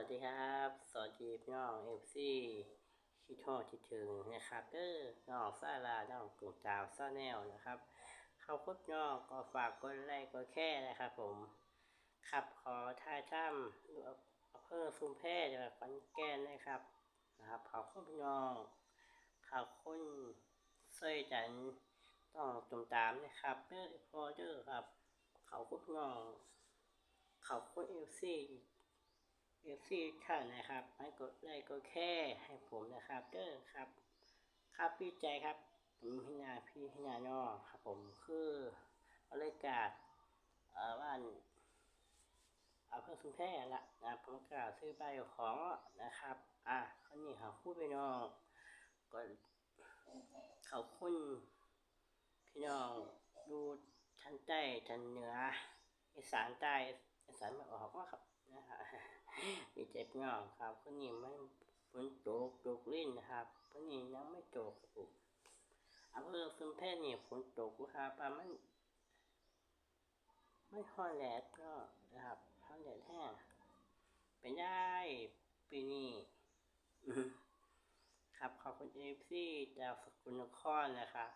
วัสดีครับ สวัสดีพี่น้องเอฟซีคิดทอดคิดถึงนะครับเด้อน้องซาลาน้องกลุ่มดาวซาแนลนะครับ เข้าคดน้องก็ฝากกดไลค์กดแค่นะครับผมขับขอท่ายถ้ำอำเภอซุมแพร่จังหวัดขอนแก่นนะครับนะครับขอบคุณพี่น้องขอบคุณเสยจันต้องตุ่มตามนะครับเด้อพอเด้อครับ เขาคุณพี่น้องเขาคุณเอฟซี เอฟซีท่านนะครับ ให้กดไลค์กดแค่ให้ผมนะครับเด้อครับ ครับพี่ใจครับผมพินาพี่พินานอครับผมคือบริการเอ่อบ้านอำเภอสุนแพร่ละนะผมกล่าวซื้อใบของนะครับ อะคนนี้เขาพูดไปน้องก็เขาคุณพี่น้องดูทันใต้ทันเหนืออีสานใต้อีสานไม่ออกว่าครับนะฮะ ดีใจพี่น้องครับคนนี้ไม่ฝนตกตกลิ้นนะครับคนนี้ยังไม่ตกครับผมอำเภอสุนแพร่นี่ฝนตกครับประมาณไม่ค่อยแหลกก็นะครับค่อยแหลกแห้งเป็นได้ปีนี้ครับขอบคุณเอฟซีจากสกุลนครนะครับ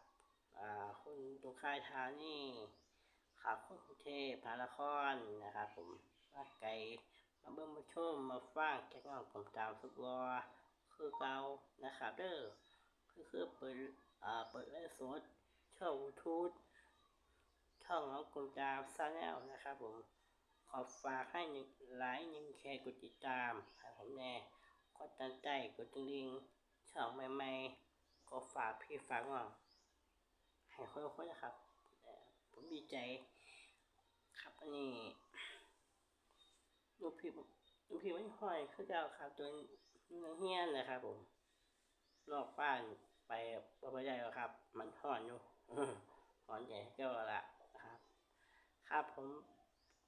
อ่าคุณตุคายธานี่ขับคุณเทพพารครนะครับผมมาไกล มาเบิ่งมาชมมาฟังแกงองผมตามทุกวอคือเก่านะครับเด้อคือคือเปิดอ่าเปิดไลฟ์สดช่องยูทูบช่องของกลุ่มดาวซาแนลนะครับผมขอฝากให้หนึ่งไลค์หนึ่งแชร์กดติดตามให้ผมแน่กดตันใจกดติงลิงช่องใหม่ๆก็ฝากพี่ฝากน้องให้คนๆนะครับผมดีใจ ครับอันนี้ ลูกพี่ลูกพี่ไม่ห้อยคือเก่าครับตัวนักเฮี้ยนนะครับผมนอกบ้านไปบ่ไปได้หรอกครับ มันหอนอยู่หอนใหญ่เก็ละนะครับ ครับผม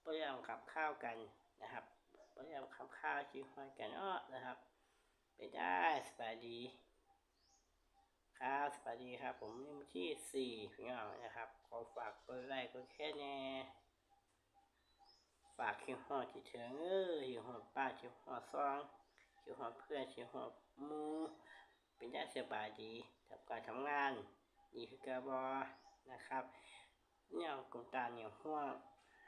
พยายามขับข้าวกันนะครับพยายามขับข้าวชิวห้อยกันอ้อนะครับ ไปได้สบายดีครับสวัสดีครับ ผมนี่ที่สี่พี่น้องนะครับ ขอฝากกดไลค์กดแค่แน่ากคิวหอดที่ถึงเออคิวหอดป้าคิวหอดซองคิวหอดเพื่อนคิวหอดมูเป็นได้สบายดีกับการทำงานนี่คือกระบอนะครับเนี่ยกลมตาเนี่ยห่วง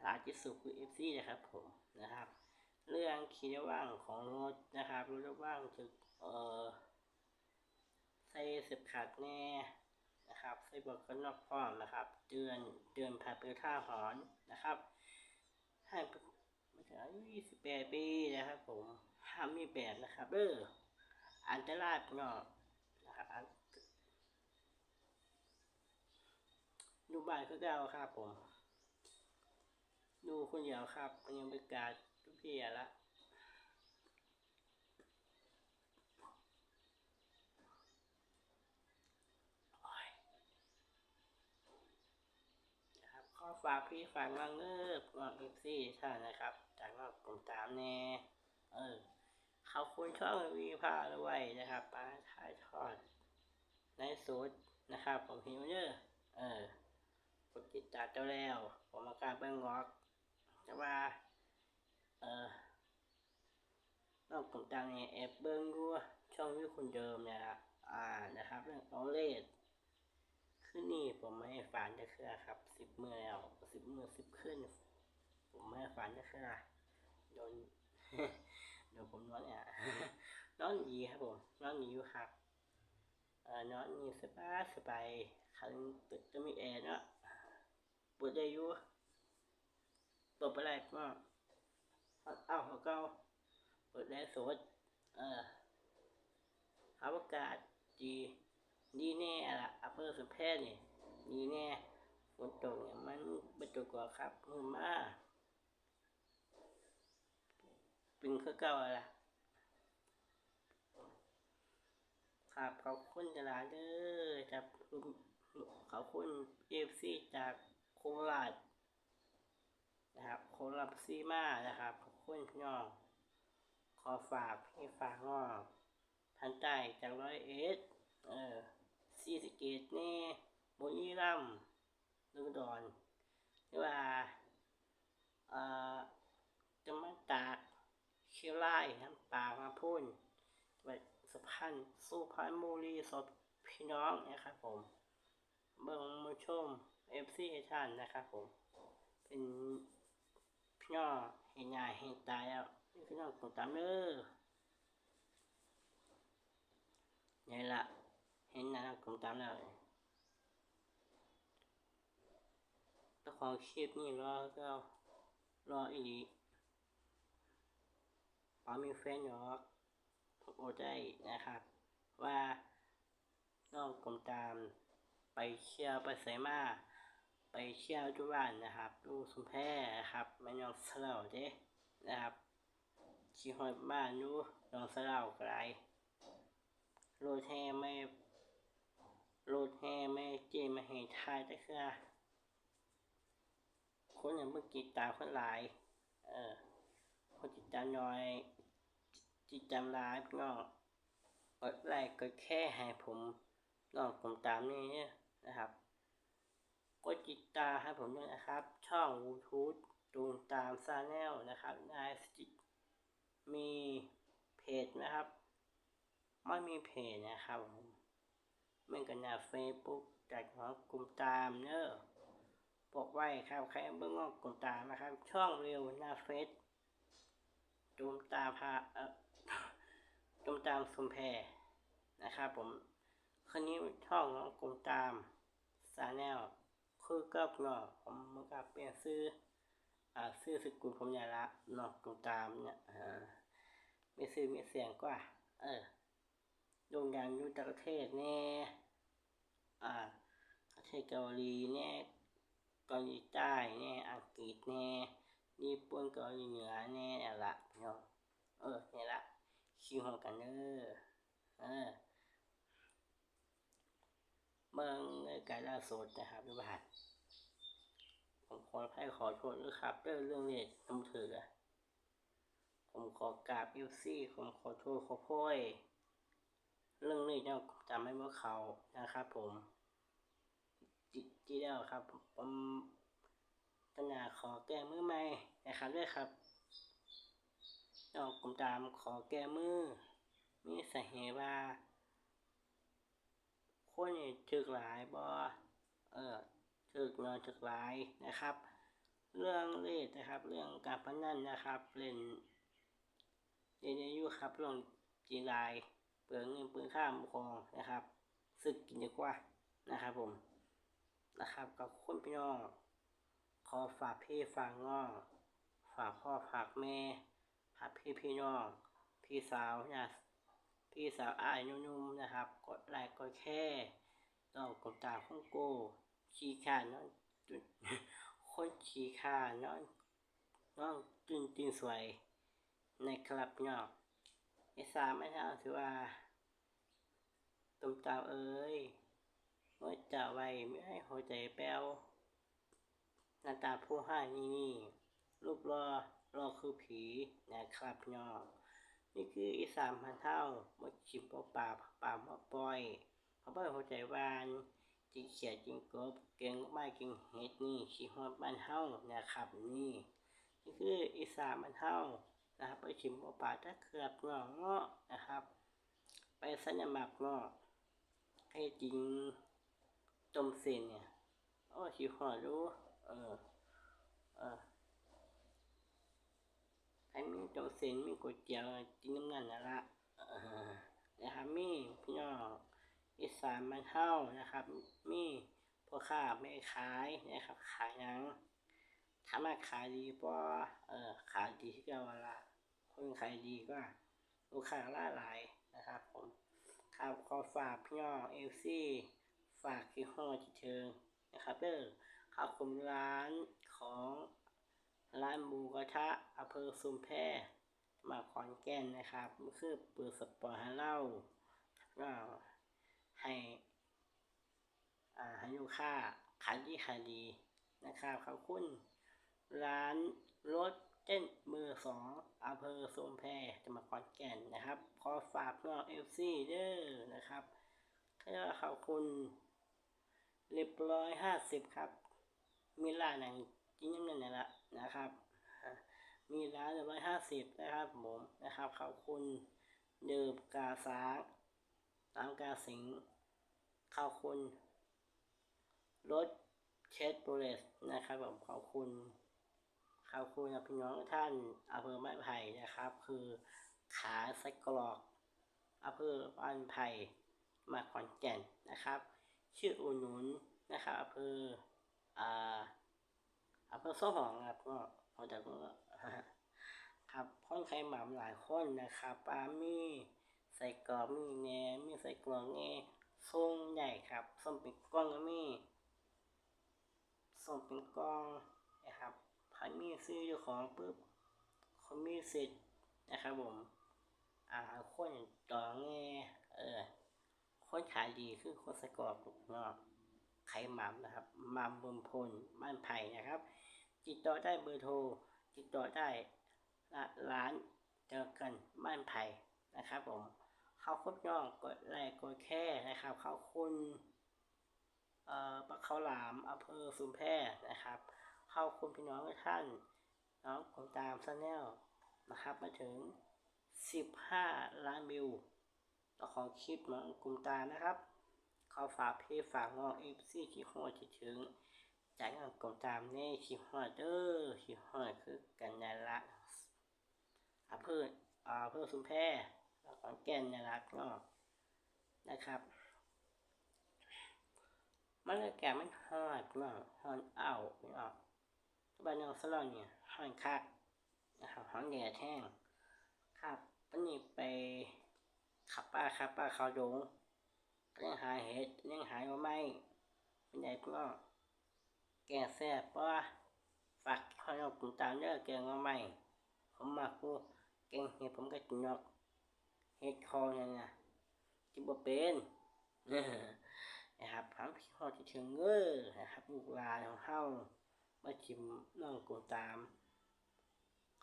หลายที่สุคือเอฟซีนะครับผมนะครับ เรื่องคีย์ว่างของรถนะครับรถว่างจะเอ่อใส่เสียบขาดแน่นะครับใส่บวกกันนอกพร้อมนะครับ เตือนเตือนผ่านเปลท่าหอนนะครับ่านมาถึงอายุ28 ปีนะครับ ผมห้ามมีแบบนะครับเอออันตรายเนาะนะครับอันดูบ้านก็เก่าครับผม ดูคนเดียวครับยังไปกาดทุกที่ละโอ้ยนะครับขอ ฝากพี่ฝากน้องเลิฟน้องเอฟซีท่นนะครับจากน้องกลุ่มตามแน่เออเขาควรช่องวีพาไว้นะครับปลาถ่ายทอดในสูตรนะครับ ผมพิมเยอะเออกดติดตาเจ้าแล้ว ผมมาการเบิ้งงอกแต่ว่า เออน้องกลุ่มตามเนี่ยแอบเบิ้งดูช่องวิวคนเดิมเนี่ยอ่านะครับ เรื่องเอาเลส ขึ้นนี่ผมไม่ฝันจะเครือครับสิบมือแล้วสิบมือสิบขึ้น ผมไม่ฝันจะเครือโดนเดี๋ยวผมนอนเนี่ยนอนดีครับผมนอนดีอยู่ครับเอ่อนอนนี่สบายสบายคันตึกจะมีแอร์เนาะเปิดได้อยู่เปิดไปไรก็เอ้าเขาก็เปิดได้สดเอออากาศดี ดีแน่ละอำเภอสุแพทย์นี่ดีแน่ฝนตกเนี่ยมันเป็นตัวกว่าครับมือมาเป็นคือเก่าอะล่ะครับขอบคุณจลาเด้อจากขอบคุณเอฟซีจากโคราชนะครับโคราชซีมานะครับขอบคุณพี่น้องขอฝากพี่ฝากน้องทันใจจากร้อยเอ็ดเออ ซีสเกตแนี่บุรีรัมย์ลุงดอนหรือว่าเอ่อจะมาตากเชีไล่น้ำปากมาพุ่นจังหวัดสุพรรณสุพรรณบุรีสดพี่น้องนะครับผม เบิ่งมาชมเอฟซีท่านนะครับผม เป็นพี่น้องเห็นหน้าเห็นตาแล้วพี่น้องตรงตามเด้อนี่ละ เห็นหน้าตรงตามแล้วเจ้าของคลิปนี่รอก็รออีกปามีแฟนหรอกโอ้ได้นะครับ ว่าน้องกลมตามไปเที่ยวไปไสมาไปเที่ยวทุกวันนะครับดูสุมแพนะครับแม่น้องเสลาเด้นะครับชีฮอดบ้านดูน้องเสลาไกลรถแห่ไม่ รถแห่ไม่เจมาให้ทายแต่คือคนอย่างเมื่อกี้ตาคนหลาย เออ คนติตามน้อยติตามหลายพี่น้องกดไลค์กดแค่ให้ผมน้องผมตามนี่เนี่ยนะครับกดติดตาให้ผมด้วยนะครับ ช่อง YouTube ตูมตามซาแนลนะครับนายสติมีเพจนะครับ ไม่มีเพจนะครับผม มือนกันนะเฟซบุ๊กจากของกลุ่มตามเนอะบอกไว้ครับใครเบิ่งว่ากลุ่มตามนะครับ ช่องเร็วหน้าเฟซตูมตาพาเอ่อตูมตามสุมแพนะครับผมคนนี้ช่องของกลุ่มตามซาแนลคือกับเนาะผมมันก็เปลี่ยนซื้ออ่าซื้อสกุลผมเนี่ละเนาะกลุ่มตามเนี่ยอ่ามีซื้อไมีเสียงกว่า เออ โด่งดังอยู่ต่างประเทศแน่อ่าประเทศเกาหลีแน่เกาหลีใต้แน่อังกฤษแน่ญี่ปุ่นเกาหลีเหนือแน่เนี่ยละเนาะเออเนี่ยละคิวของกันเด้อเออเมืองในการล่าสุดนะครับทุกท่านผมขอให้ขอโทษด้วยครับเรื่องเรื่องนี้ทำถืออะผมขอกราบยูซี่ผมขอโทษขอโพย เรื่องนี้เนี่ยจำไม่ว่าเขานะครับผมจีจีแล้วครับผมตนาขอแก้มือใหม่นะครับด้วยครับเนาะผมตามขอแก้มือ มีสาเหตุว่าคนนี่ถึกหลายบ่เออถึกเงินถึกหลายนะครับ เรื่องเลขนะครับ เรื่องการพนันนะครับ เล่นเล่นอยู่ครับเรื่องจีราย เปลืองเงินเปลืองข้ามครองนะครับสึกกินดีกว่านะครับผมนะครับกับคนพี่น้อง ขอฝากพี่ฝากน้อง ฝากพ่อฝากแม่ฝากพี่พี่น้อง พี่สาวเนี่ยพี่สาวอายนุ่มๆนะครับ กดไลค์กดแค่ต้องกดตามของโก้ขี้ขาน้องจุนคนขี้ขาน้องน้องจุนจุนสวยในครับเนาะ ไอ้สามไม่เอาถือว่าตุ้มตาเอ้ยเมื่อจะไว้ไม่ให้หัวใจแป้วหน้าตาผู้ให้นี่นี่รูปรอรอคือผีนะครับเนาะนี่คืออีสานพันเท่ามาชิมปลาป่าป่ามาปล่อยเขาบอกหัวใจวานจิงเขียดจิงกบเก่งไม้เก่งเห็ดนี่ขี้ฮอดบ้านเฮานะครับนี่นี่คืออีสานพันเท่า นะครับไปชิมปลาป่าตะเขือบเงาะเงาะนะครับ ไปสัญญมักเงาะให้จริงต้มเส้นเนี่ยโอ้ขี้ฮอรู้เออเออให้มีโตเส้นมีก๋วยเตี๋ยวกินน้ำนั่นนั่นละนะครับมีพี่น้องอีสานมันเท่านะครับ มีพ่อค้าไม่ขายนะครับ ขายหยังถามว่าขายดีป่ะเออขายดีที่เก่าละ คนขายดีก็ลูกค้าล่าหลายนะครับผมครับขอฝากพี่น้องเอลซี่ฝากที่ห้อที่เชิงนะครับเด้อขอบคุณร้านของร้านหมูกระทะอำเภอซุมแพมาขอนแก่นนะครับคือเปิดสปอร์ตให้เล่าก็ให้อ่าให้ลูกค้าขายดีขายดีนะครับขอบคุณร้านรถ เต้นมือสองอำเภอซุมแพจังหวัดขอนแก่นนะครับ ขอฝากน้องเอฟซีเด้อนะครับก็ขอบคุณเรียบร้อยห้าสิบครับ มีร้านหนังกินยังไงนี่ละนะครับ มีร้านหนึ่งร้อยห้าสิบนะครับผมนะครับขอบคุณเดื่มกาสางตามกาสิงขอบคุณรถเชสโบเลสนะครับผมขอบคุณ ขอบคุณพี่น้องท่านอำเภอไม้ไผ่นะครับ คือขาไส้กรอกอำเภอบ้านไผ่มาขอนแก่นนะครับ ชื่ออุนหนุนนะครับอำเภออ่าอำเภอโซ่หองครับก็เอาจากก็ครับคนไข้หม่ำหลายคนนะครับปามีใส่กรอบมีแหนมมีใส่กรอกแหน่ส้มใหญ่ครับส้มเป็นก้อนก็มีส้มเป็นก้อนนะครับ พอมีซื้อเจ้าของปุ๊บคนมีสิทธิ์นะครับผมอ่าคนต่อแงเออคนขายดีคือคนสกอบลูกเนาะไข่หม่ำนะครับหม่ำบนพลบ้านไผ่นะครับ ติดต่อได้เบอร์โทรติดต่อได้ร้านเจอกันบ้านไผ่นะครับผมเข้าคบย่องกดไลค์กดแค่นะครับ เข้าคุณเอ่อปักเขาหลามอำเภอสุมแพนะครับ เข้าคุณพี่น้องทุกท่านน้องผมตามซแนลนะครับมาถึง 15 ล้านวิวต่อของคลิปน้องกลุ่มตานะครับเขาฝากเพจฝากงอเอฟซีที่หัวที่ถึงจากงานกดตามนี่ชิฮอดเดอร์ชิฮอดคือกันยาละอาเพื่ออาเพื่อสุมแพรแล้วก็แก่นยาลักเนะนะครับมันเลยแก่มันฮอดเนาะฮอดเอาเนาะ บ้านนองสลอนเนี่ยฮอดคักนะครับฮอดแย่แท่งครับวันนี้ไปขับป้าขับป้าเขาดงยังหาเห็ดยังหายว่าไม่เป็นไงพี่น้องแกงแซ่บเพราฝากพ่อน้องกลุ่มตามเด้อแกงมาใหม่ผมมาคูแกงเห็ดผมก็กินนอกเห็ดคอเนี่ยนะจิบเป็นนะครับพังพี่พ่อที่ถึงเง้อนะครับลูกลาของเฮา มาชิมน้องกลุ่มตาม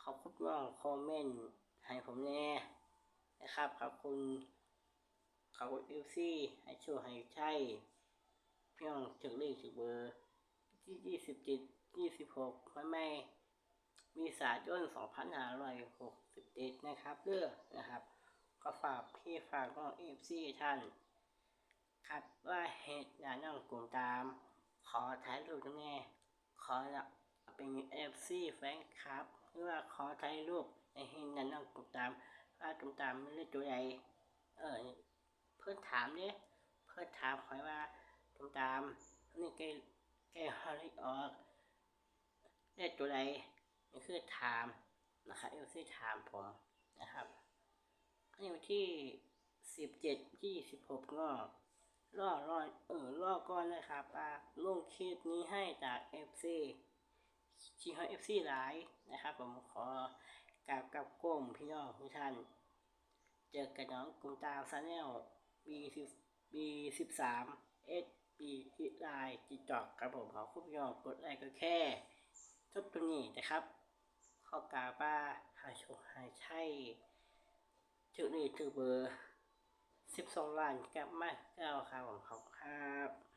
ขอบคุณน้องคอมเมนต์ให้ผมแน่นะครับขอบคุณขอบคุณเอฟซีให้ช่วยให้ใช่พี่น้องถึงเลขถึงเบอร์ที่ยี่สิบเจ็ดยี่สิบหกไม่ไม่มีสายนสองพันห้าร้อยหกสิบเอ็ดนะครับเลือกนะครับ ก็ฝากพี่ฝากน้องเอฟซีท่านครับว่าเหตุงานน้องกลุ่มตาม ขอถ่ายรูปตรงนี้ ขอเป็นเอฟซีแฟนครับหรือว่าขอถ่ายรูปในเห็นงานน้องกลุ่มตามว่ากลุ่มตามไม่ได้ตัวใดเออเพื่อนถามเนี่ยเพื่อนถามคอยว่ากลุ่มตามนี่แกแกฮาริออกได้ตัวใดนี่คือไทม์นะครับเอลซี่ไทม์ผมนะครับอันนี้วันที่สิบเจ็ดยี่สิบหกก็ รอรอเออรอก่อนนะครับอ่าลงคลิปนี้ให้จากเอฟซีชีฮอเอฟซีหลายนะครับผมขอกราบกับก้มพี่น้องทุกท่าน เจอกันน้องกรุงตาซาแนลบีสิบบีสิบสามเอสปีที่ไลน์จิจอกครับผมขอคุณผู้ชมกดไลค์ก็แค่ทุกตัวนี้นะครับข้อกาบ้าหาโชหาใช่จุดนี้จุดเบอร์ สิบสองล้านกับมาเก้าครับผมขอบครับ